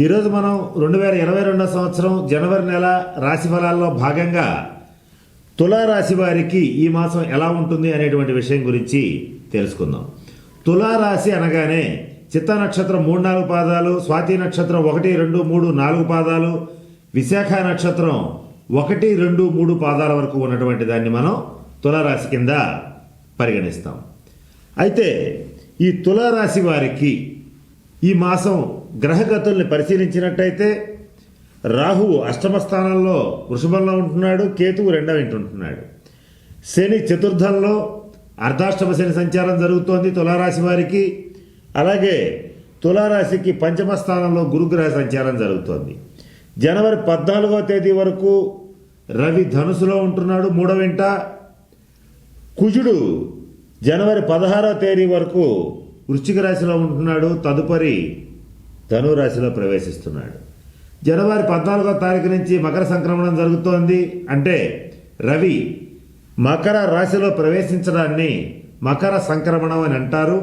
ఈరోజు మనం రెండు వేల ఇరవై రెండవ సంవత్సరం జనవరి నెల రాశి ఫలాల్లో భాగంగా తులారాశి వారికి ఈ మాసం ఎలా ఉంటుంది అనేటువంటి విషయం గురించి తెలుసుకుందాం. తులారాశి అనగానే చిత్త నక్షత్రం మూడు నాలుగు పాదాలు స్వాతి నక్షత్రం ఒకటి రెండు మూడు నాలుగు పాదాలు విశాఖ నక్షత్రం ఒకటి రెండు మూడు పాదాల వరకు ఉన్నటువంటి దాన్ని మనం తులారాశి కింద పరిగణిస్తాం. అయితే ఈ తులారాశి వారికి ఈ మాసం గ్రహగతుల్ని పరిశీలించినట్టయితే రాహువు అష్టమ స్థానంలో వృషభంలో ఉంటున్నాడు కేతువు రెండవ ఇంటి ఉంటున్నాడు. శని చతుర్థంలో అర్ధాష్టమ శని సంచారం జరుగుతోంది తులారాశి వారికి. అలాగే తులారాశికి పంచమ స్థానంలో గురుగ్రహ సంచారం జరుగుతోంది. జనవరి పద్నాలుగో తేదీ వరకు రవి ధనుసులో ఉంటున్నాడు మూడవ ఇంట. కుజుడు జనవరి పదహారో తేదీ వరకు వృశ్చిక రాశిలో ఉంటున్నాడు. తదుపరి ధనురాశిలో ప్రవేశిస్తున్నాడు. జనవరి పద్నాలుగో తారీఖు నుంచి మకర సంక్రమణం జరుగుతోంది. అంటే రవి మకర రాశిలో ప్రవేశించడాన్ని మకర సంక్రమణం అని అంటారు.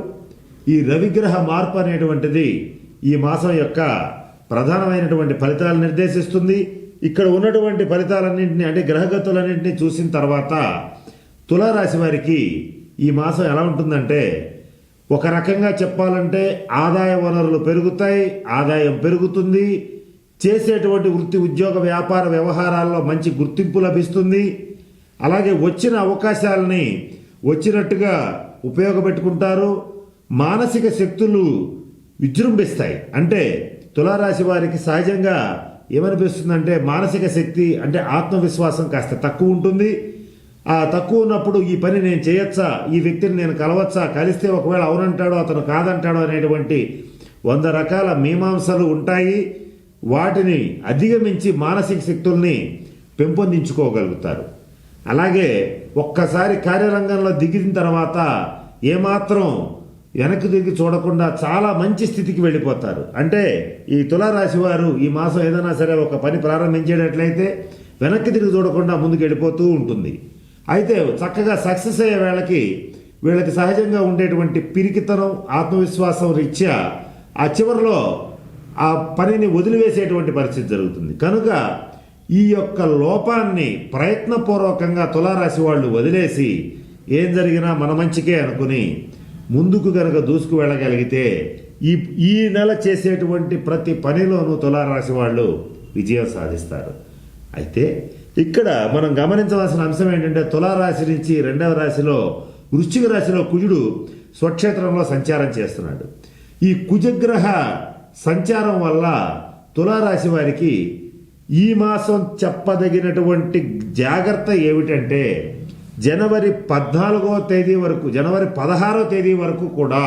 ఈ రవిగ్రహ మార్పు అనేటువంటిది ఈ మాసం యొక్క ప్రధానమైనటువంటి ఫలితాలు నిర్దేశిస్తుంది. ఇక్కడ ఉన్నటువంటి ఫలితాలన్నింటినీ అంటే గ్రహగతులన్నింటినీ చూసిన తర్వాత తులారాశి వారికి ఈ మాసం ఎలా ఉంటుందంటే ఒక రకంగా చెప్పాలంటే ఆదాయ వనరులు పెరుగుతాయి ఆదాయం పెరుగుతుంది చేసేటువంటి వృత్తి ఉద్యోగ వ్యాపార వ్యవహారాల్లో మంచి గుర్తింపు లభిస్తుంది. అలాగే వచ్చిన అవకాశాలని వచ్చినట్టుగా ఉపయోగపెట్టుకుంటారు. మానసిక శక్తులు విజృంభిస్తాయి. అంటే తులారాశి వారికి సహజంగా ఏమనిపిస్తుందంటే మానసిక శక్తి అంటే ఆత్మవిశ్వాసం కాస్త తక్కువ ఉంటుంది. తక్కువ ఉన్నప్పుడు ఈ పని నేను చేయొచ్చా? ఈ వ్యక్తిని నేను కలవచ్చా? కలిస్తే ఒకవేళ అవునంటాడో అతను కాదంటాడో అనేటువంటి వంద రకాల మీమాంసలు ఉంటాయి. వాటిని అధిగమించి మానసిక శక్తుల్ని పెంపొందించుకోగలుగుతారు. అలాగే ఒక్కసారి కార్యరంగంలో దిగిన తర్వాత ఏమాత్రం వెనక్కి తిరిగి చూడకుండా చాలా మంచి స్థితికి వెళ్ళిపోతారు. అంటే ఈ తులారాశి వారు ఈ మాసం ఏదైనా సరే ఒక పని ప్రారంభించేటట్లయితే వెనక్కి తిరిగి చూడకుండా ముందుకు వెళ్ళిపోతూ ఉంటుంది. అయితే చక్కగా సక్సెస్ అయ్యే వేళకి వీళ్ళకి సహజంగా ఉండేటువంటి పిరికితనం ఆత్మవిశ్వాసం రీత్యా ఆ చివరిలో ఆ పనిని వదిలివేసేటువంటి పరిస్థితి జరుగుతుంది. కనుక ఈ యొక్క లోపాన్ని ప్రయత్నపూర్వకంగా తులారాశి వాళ్ళు వదిలేసి ఏం జరిగినా మన మంచికే అనుకుని ముందుకు కనుక దూసుకు వెళ్ళగలిగితే ఈ ఈ నెల చేసేటువంటి ప్రతి పనిలోనూ తులారాశి వాళ్ళు విజయం సాధిస్తారు. అయితే ఇక్కడ మనం గమనించవలసిన అంశం ఏంటంటే తులారాశి నుంచి రెండవ రాశిలో వృశ్చిక రాశిలో కుజుడు స్వక్షేత్రంలో సంచారం చేస్తున్నాడు. ఈ కుజగ్రహ సంచారం వల్ల తులారాశి వారికి ఈ మాసం చెప్పదగినటువంటి జాగ్రత్త ఏమిటంటే జనవరి పద్నాలుగో తేదీ వరకు జనవరి పదహారో తేదీ వరకు కూడా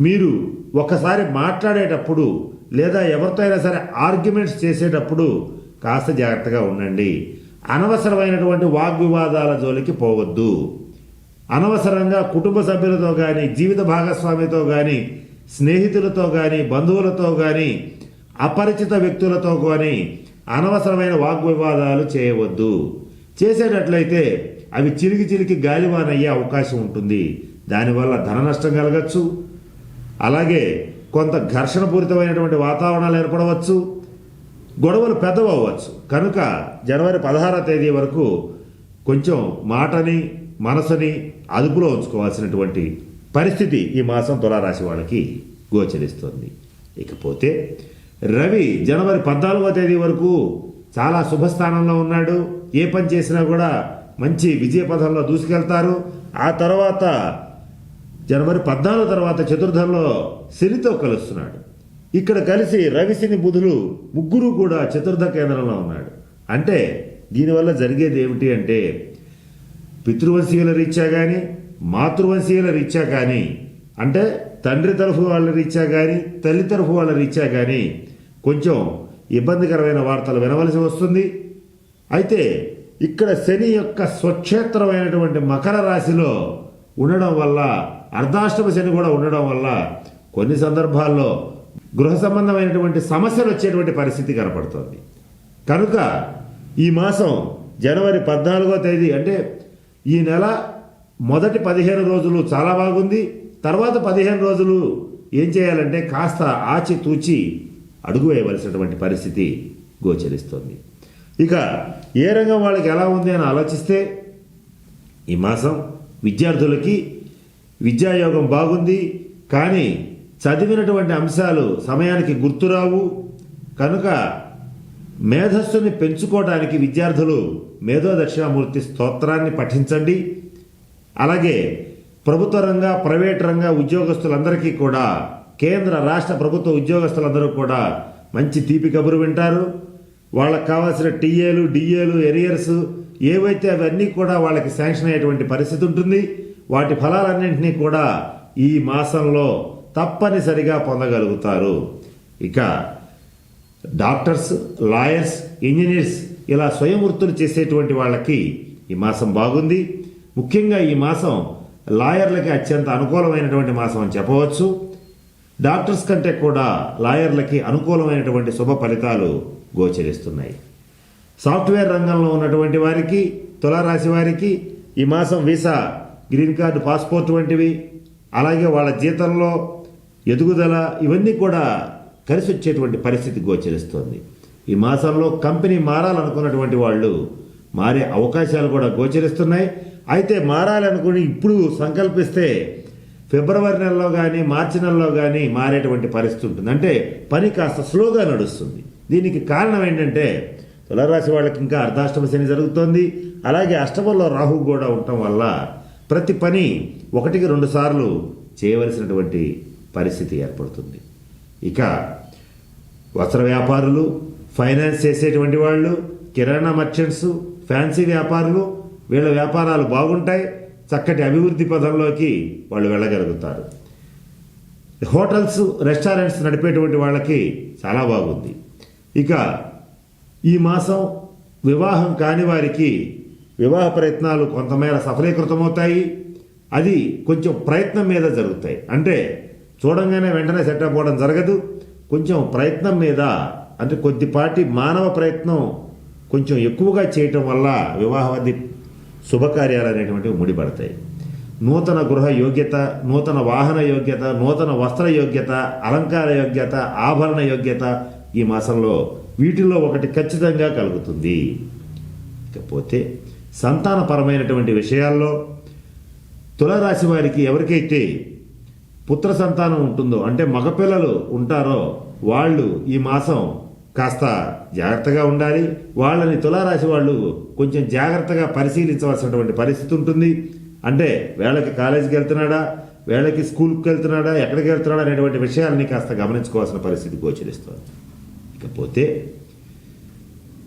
మీరు ఒకసారి మాట్లాడేటప్పుడు లేదా ఎవరితో అయినా సరే ఆర్గ్యుమెంట్స్ చేసేటప్పుడు కాస్త జాగ్రత్తగా ఉండండి. అనవసరమైనటువంటి వాగ్వివాదాల జోలికి పోవద్దు. అనవసరంగా కుటుంబ సభ్యులతో కానీ జీవిత భాగస్వామితో కానీ స్నేహితులతో కానీ బంధువులతో కానీ అపరిచిత వ్యక్తులతో కానీ అనవసరమైన వాగ్వివాదాలు చేయవద్దు. చేసేటట్లయితే అవి చిలికి చిలికి గాలివానయ్యే అవకాశం ఉంటుంది. దానివల్ల ధన నష్టం కలగచ్చు. అలాగే కొంత ఘర్షణపూరితమైనటువంటి వాతావరణాలు ఏర్పడవచ్చు. గొడవలు పెద్దవవచ్చు కనుక జనవరి పదహారవ తేదీ వరకు కొంచెం మాటని మనసుని అదుపులో ఉంచుకోవాల్సినటువంటి పరిస్థితి ఈ మాసం తులారాశి వాళ్ళకి గోచరిస్తుంది. ఇకపోతే రవి జనవరి పద్నాలుగో తేదీ వరకు చాలా శుభస్థానంలో ఉన్నాడు. ఏ పని చేసినా కూడా మంచి విజయ పథంలో దూసుకెళ్తారు. ఆ తర్వాత జనవరి పద్నాలుగు తర్వాత చతుర్థంలో శనితో కలుస్తున్నాడు. ఇక్కడ కలిసి రవిశని బుధులు ముగ్గురు కూడా చతుర్థ కేంద్రంలో ఉన్నాడు అంటే దీనివల్ల జరిగేది ఏమిటి అంటే పితృవంశీయుల రీత్యా కానీ మాతృవంశీయుల రీత్యా కానీ అంటే తండ్రి తరఫు వాళ్ళ రీత్యా కానీ తల్లి తరఫు వాళ్ళ రీత్యా కానీ కొంచెం ఇబ్బందికరమైన వార్తలు వినవలసి వస్తుంది. అయితే ఇక్కడ శని యొక్క స్వక్షేత్రమైనటువంటి మకర రాశిలో ఉండడం వల్ల అర్ధాష్టమ శని కూడా ఉండడం వల్ల కొన్ని సందర్భాల్లో గృహ సంబంధమైనటువంటి సమస్యలు వచ్చేటువంటి పరిస్థితి కనపడుతోంది. కనుక ఈ మాసం జనవరి పద్నాలుగో తేదీ అంటే ఈ నెల మొదటి పదిహేను రోజులు చాలా బాగుంది. తర్వాత పదిహేను రోజులు ఏం చేయాలంటే కాస్త ఆచితూచి అడుగు వేయవలసినటువంటి పరిస్థితి గోచరిస్తుంది. ఇక ఏ రంగం వాళ్ళకి ఎలా ఉంది అని ఆలోచిస్తే ఈ మాసం విద్యార్థులకి విద్యాయోగం బాగుంది. కానీ చదివినటువంటి అంశాలు సమయానికి గుర్తురావు. కనుక మేధస్సుని పెంచుకోవడానికి విద్యార్థులు మేధో దక్షిణామూర్తి స్తోత్రాన్ని పఠించండి. అలాగే ప్రభుత్వ రంగ ప్రైవేట్ రంగ ఉద్యోగస్తులందరికీ కూడా కేంద్ర రాష్ట్ర ప్రభుత్వ ఉద్యోగస్తులందరూ కూడా మంచి తీపి కబురు వింటారు. వాళ్ళకి కావాల్సిన టీఏలు డిఏలు ఎరియర్స్ ఏవైతే అవన్నీ కూడా వాళ్ళకి శాంక్షన్ అయ్యేటువంటి పరిస్థితి ఉంటుంది. వాటి ఫలాలన్నింటినీ కూడా ఈ మాసంలో తప్పనిసరిగా పొందగలుగుతారు. ఇక డాక్టర్స్ లాయర్స్ ఇంజనీర్స్ ఇలా స్వయం వృత్తులు చేసేటువంటి వాళ్ళకి ఈ మాసం బాగుంది. ముఖ్యంగా ఈ మాసం లాయర్లకి అత్యంత అనుకూలమైనటువంటి మాసం అని చెప్పవచ్చు. డాక్టర్స్ కంటే కూడా లాయర్లకి అనుకూలమైనటువంటి శుభ ఫలితాలు గోచరిస్తున్నాయి. సాఫ్ట్వేర్ రంగంలో ఉన్నటువంటి వారికి తులారాశి వారికి ఈ మాసం వీసా గ్రీన్ కార్డు పాస్పోర్ట్ వంటివి అలాగే వాళ్ళ జీతంలో ఎదుగుదల ఇవన్నీ కూడా కలిసి వచ్చేటువంటి పరిస్థితి గోచరిస్తోంది. ఈ మాసంలో కంపెనీ మారాలనుకున్నటువంటి వాళ్ళు మారే అవకాశాలు కూడా గోచరిస్తున్నాయి. అయితే మారాలనుకుని ఇప్పుడు సంకల్పిస్తే ఫిబ్రవరి నెలలో కానీ మార్చి నెలలో కానీ మారేటువంటి పరిస్థితి ఉంటుంది. అంటే పని కాస్త స్లోగా నడుస్తుంది. దీనికి కారణం ఏంటంటే తులరాశి వాళ్ళకి ఇంకా అర్ధాష్టమ శని జరుగుతోంది. అలాగే అష్టమంలో రాహు కూడా ఉండటం వల్ల ప్రతి పని ఒకటికి రెండు సార్లు చేయవలసినటువంటి పరిస్థితి ఏర్పడుతుంది. ఇక వస్త్ర వ్యాపారులు ఫైనాన్స్ చేసేటువంటి వాళ్ళు కిరాణా మర్చెంట్స్ ఫ్యాన్సీ వ్యాపారులు వీళ్ళ వ్యాపారాలు బాగుంటాయి చక్కటి అభివృద్ధి పదంలోకి వాళ్ళు వెళ్ళగలుగుతారు. హోటల్స్ రెస్టారెంట్స్ నడిపేటువంటి వాళ్ళకి చాలా బాగుంది. ఇక ఈ మాసం వివాహం కాని వారికి వివాహ ప్రయత్నాలు కొంతమేర సఫలీకృతమవుతాయి. అది కొంచెం ప్రయత్నం మీద జరుగుతాయి. అంటే చూడంగానే వెంటనే సెట్ అవ్వడం జరగదు. కొంచెం ప్రయత్నం మీద అంటే కొద్దిపాటి మానవ ప్రయత్నం కొంచెం ఎక్కువగా చేయటం వల్ల వివాహవాది శుభకార్యాలు అనేటువంటివి ముడిపడతాయి. నూతన గృహ యోగ్యత నూతన వాహన యోగ్యత నూతన వస్త్ర యోగ్యత అలంకార యోగ్యత ఆభరణ యోగ్యత ఈ మాసంలో వీటిల్లో ఒకటి ఖచ్చితంగా కలుగుతుంది. ఇకపోతే సంతానపరమైనటువంటి విషయాల్లో తులరాశి వారికి ఎవరికైతే పుత్ర సంతానం ఉంటుందో అంటే మగపిల్లలు ఉంటారో వాళ్ళు ఈ మాసం కాస్త జాగ్రత్తగా ఉండాలి. వాళ్ళని తులారాశి వాళ్ళు కొంచెం జాగ్రత్తగా పరిశీలించవలసినటువంటి పరిస్థితి ఉంటుంది. అంటే వేళకి కాలేజీకి వెళ్తున్నాడా వేళకి స్కూల్కి వెళ్తున్నాడా ఎక్కడికి వెళ్తున్నాడా అనేటువంటి విషయాలని కాస్త గమనించుకోవాల్సిన పరిస్థితి గోచరిస్తుంది. ఇకపోతే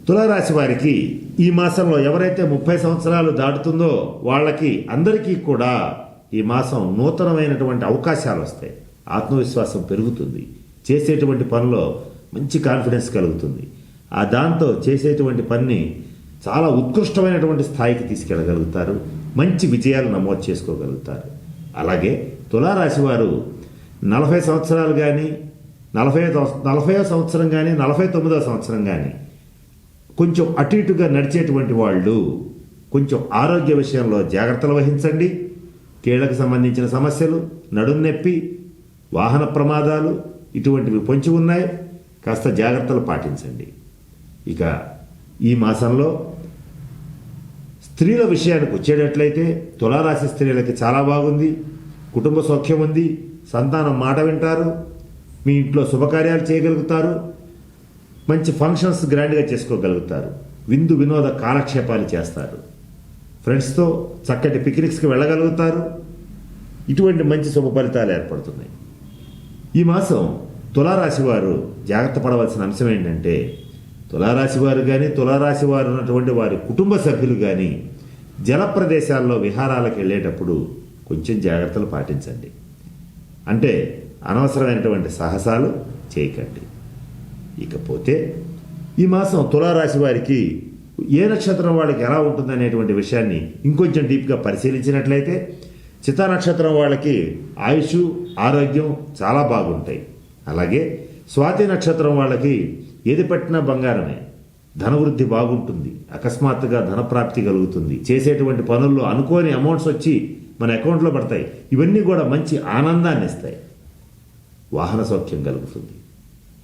తులారాశి వారికి ఈ మాసంలో ఎవరైతే ముప్పై సంవత్సరాలు దాటుతుందో వాళ్ళకి అందరికీ కూడా ఈ మాసం నూతనమైనటువంటి అవకాశాలు వస్తాయి. ఆత్మవిశ్వాసం పెరుగుతుంది. చేసేటువంటి పనిలో మంచి కాన్ఫిడెన్స్ కలుగుతుంది. ఆ దాంతో చేసేటువంటి పనిని చాలా ఉత్కృష్టమైనటువంటి స్థాయికి తీసుకెళ్ళగలుగుతారు. మంచి విజయాలు నమోదు చేసుకోగలుగుతారు. అలాగే తులారాశి వారు నలభై సంవత్సరాలు కానీ నలభై నలభై సంవత్సరం కానీ నలభై తొమ్మిదో సంవత్సరం కానీ కొంచెం అటు ఇటుగా నడిచేటువంటి వాళ్ళు కొంచెం ఆరోగ్య విషయంలో జాగ్రత్తలు వహించండి. కీళ్ళకు సంబంధించిన సమస్యలు నడుం నొప్పి వాహన ప్రమాదాలు ఇటువంటివి పొంచి ఉన్నాయి. కాస్త జాగ్రత్తలు పాటించండి. ఇక ఈ మాసంలో స్త్రీల విషయానికి వచ్చేటట్లయితే తులారాశి స్త్రీలకి చాలా బాగుంది. కుటుంబ సౌఖ్యం ఉంది. సంతానం మాట వింటారు. మీ ఇంట్లో శుభకార్యాలు చేయగలుగుతారు. మంచి ఫంక్షన్స్ గ్రాండ్గా చేసుకోగలుగుతారు. విందు వినోద కాలక్షేపాలు చేస్తారు. ఫ్రెండ్స్తో చక్కటి పిక్నిక్స్కి వెళ్ళగలుగుతారు. ఇటువంటి మంచి శుభ ఫలితాలు ఏర్పడుతున్నాయి. ఈ మాసం తులారాశి వారు జాగ్రత్త పడవలసిన అంశం ఏంటంటే తులారాశి వారు కానీ తులారాశి వారు ఉన్నటువంటి వారి కుటుంబ సభ్యులు కానీ జల ప్రదేశాల్లో విహారాలకు వెళ్ళేటప్పుడు కొంచెం జాగ్రత్తలు పాటించండి. అంటే అనవసరమైనటువంటి సాహసాలు చేయకండి. ఇకపోతే ఈ మాసం తులారాశి వారికి ఏ నక్షత్రం వాళ్ళకి ఎలా ఉంటుంది అనేటువంటి విషయాన్ని ఇంకొంచెం డీప్గా పరిశీలించినట్లయితే చిత్తా నక్షత్రం వాళ్ళకి ఆయుష్ ఆరోగ్యం చాలా బాగుంటాయి. అలాగే స్వాతి నక్షత్రం వాళ్ళకి ఏది పట్టినా బంగారమే. ధనవృద్ధి బాగుంటుంది. అకస్మాత్తుగా ధనప్రాప్తి కలుగుతుంది. చేసేటువంటి పనుల్లో అనుకోని అమౌంట్స్ వచ్చి మన అకౌంట్లో పడతాయి. ఇవన్నీ కూడా మంచి ఆనందాన్ని ఇస్తాయి. వాహన సౌఖ్యం కలుగుతుంది.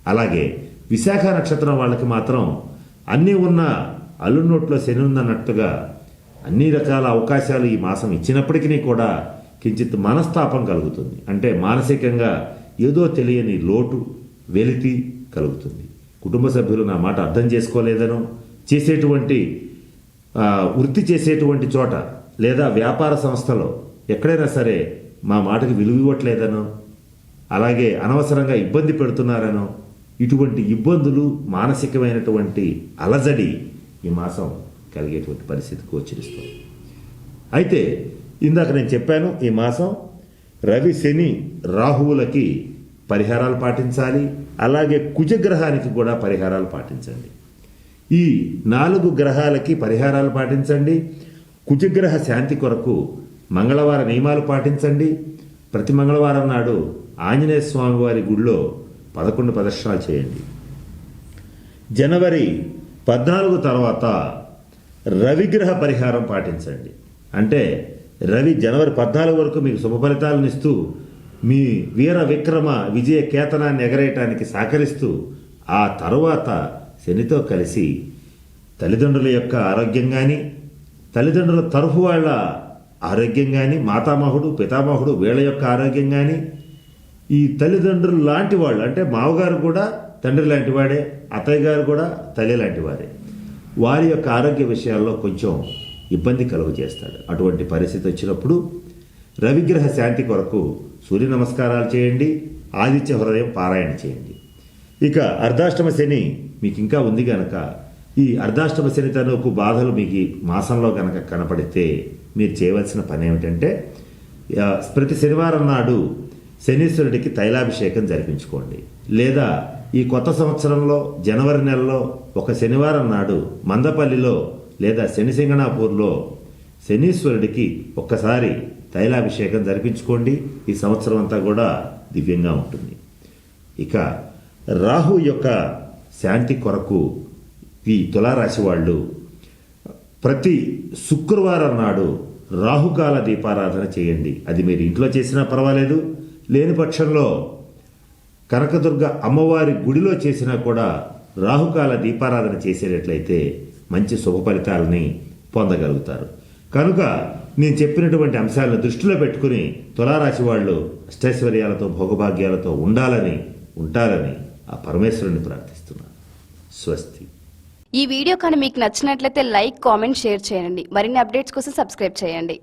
అలాగే విశాఖ నక్షత్రం వాళ్ళకి మాత్రం అన్నీ ఉన్న అల్లునోట్లో శని ఉందన్నట్టుగా అన్ని రకాల అవకాశాలు ఈ మాసం ఇచ్చినప్పటికీ కూడా కించిత్ మనస్తాపం కలుగుతుంది. అంటే మానసికంగా ఏదో తెలియని లోటు వెలితి కలుగుతుంది. కుటుంబ సభ్యులు నా మాట అర్థం చేసుకోలేదనో చేసేటువంటి వృత్తి చేసేటువంటి చోట లేదా వ్యాపార సంస్థలో ఎక్కడైనా సరే మా మాటకి విలువ ఇవ్వట్లేదనో అలాగే అనవసరంగా ఇబ్బంది పెడుతున్నారనో ఇటువంటి ఇబ్బందులు మానసికమైనటువంటి అలజడి ఈ మాసం కలిగేటువంటి పరిస్థితి గోచరిస్తుంది. అయితే ఇందాక నేను చెప్పాను ఈ మాసం రవి శని రాహువులకి పరిహారాలు పాటించాలి అలాగే కుజగ్రహానికి కూడా పరిహారాలు పాటించండి. ఈ నాలుగు గ్రహాలకి పరిహారాలు పాటించండి కుజగ్రహ శాంతి కొరకు మంగళవార నియమాలు పాటించండి. ప్రతి మంగళవారం నాడు ఆంజనేయ స్వామివారి గుడిలో పదకొండు ప్రదర్శనలు చేయండి. జనవరి పద్నాలుగు తర్వాత రవిగ్రహ పరిహారం పాటించండి. అంటే రవి జనవరి పద్నాలుగు వరకు మీకు శుభ ఫలితాలను ఇస్తూ మీ వీర విక్రమ విజయ కేతనాన్ని ఎగరేయటానికి సహకరిస్తూ ఆ తరువాత శనితో కలిసి తల్లిదండ్రుల యొక్క ఆరోగ్యం కానీ తల్లిదండ్రుల తరఫు వాళ్ళ ఆరోగ్యం కానీ మాతామహుడు పితామహుడు వీళ్ళ యొక్క ఆరోగ్యం కానీ ఈ తల్లిదండ్రులు లాంటి వాళ్ళు అంటే మావగారు కూడా తండ్రి లాంటివాడే అత్తయ్య గారు కూడా తల్లి లాంటివారే వారి. యొక్క ఆరోగ్య విషయాల్లో కొంచెం ఇబ్బంది కలుగు చేస్తాడు అటువంటి పరిస్థితి వచ్చినప్పుడు రవిగ్రహ శాంతి కొరకు సూర్య నమస్కారాలు చేయండి ఆదిత్య హృదయం పారాయణ చేయండి. ఇక అర్ధాష్టమ శని మీకు ఇంకా ఉంది గనక ఈ అర్ధాష్టమ శని తనకు బాధలు మీకు మాసంలో కనుక కనపడితే మీరు చేయవలసిన పని ఏమిటంటే ప్రతి శనివారం నాడు శనీశ్వరుడికి తైలాభిషేకం జరిపించుకోండి. లేదా ఈ కొత్త సంవత్సరంలో జనవరి నెలలో ఒక శనివారం నాడు మందపల్లిలో లేదా శనిసింగణాపూర్లో శనీశ్వరుడికి ఒక్కసారి తైలాభిషేకం జరిపించుకోండి. ఈ సంవత్సరం అంతా కూడా దివ్యంగా ఉంటుంది. ఇక రాహు యొక్క శాంతి కొరకు ఈ తులారాశి వాళ్ళు ప్రతి శుక్రవారం నాడు రాహుకాల దీపారాధన చేయండి. అది మీరు ఇంట్లో చేసినా పర్వాలేదు లేని పక్షంలో కనకదుర్గ అమ్మవారి గుడిలో చేసినా కూడా రాహుకాల దీపారాధన చేసేటట్లయితే మంచి శుభ ఫలితాలని పొందగలుగుతారు. కనుక నేను చెప్పినటువంటి అంశాలను దృష్టిలో పెట్టుకుని తులారాశి వాళ్ళు అష్టైశ్వర్యాలతో భోగభాగ్యాలతో ఉండాలని ఉంటారని ఆ పరమేశ్వరుని ప్రార్థిస్తున్నాను. స్వస్తి. ఈ వీడియో కానీ మీకు నచ్చినట్లయితే లైక్ కామెంట్ షేర్ చేయండి. మరిన్ని అప్డేట్స్ కోసం సబ్స్క్రైబ్ చేయండి.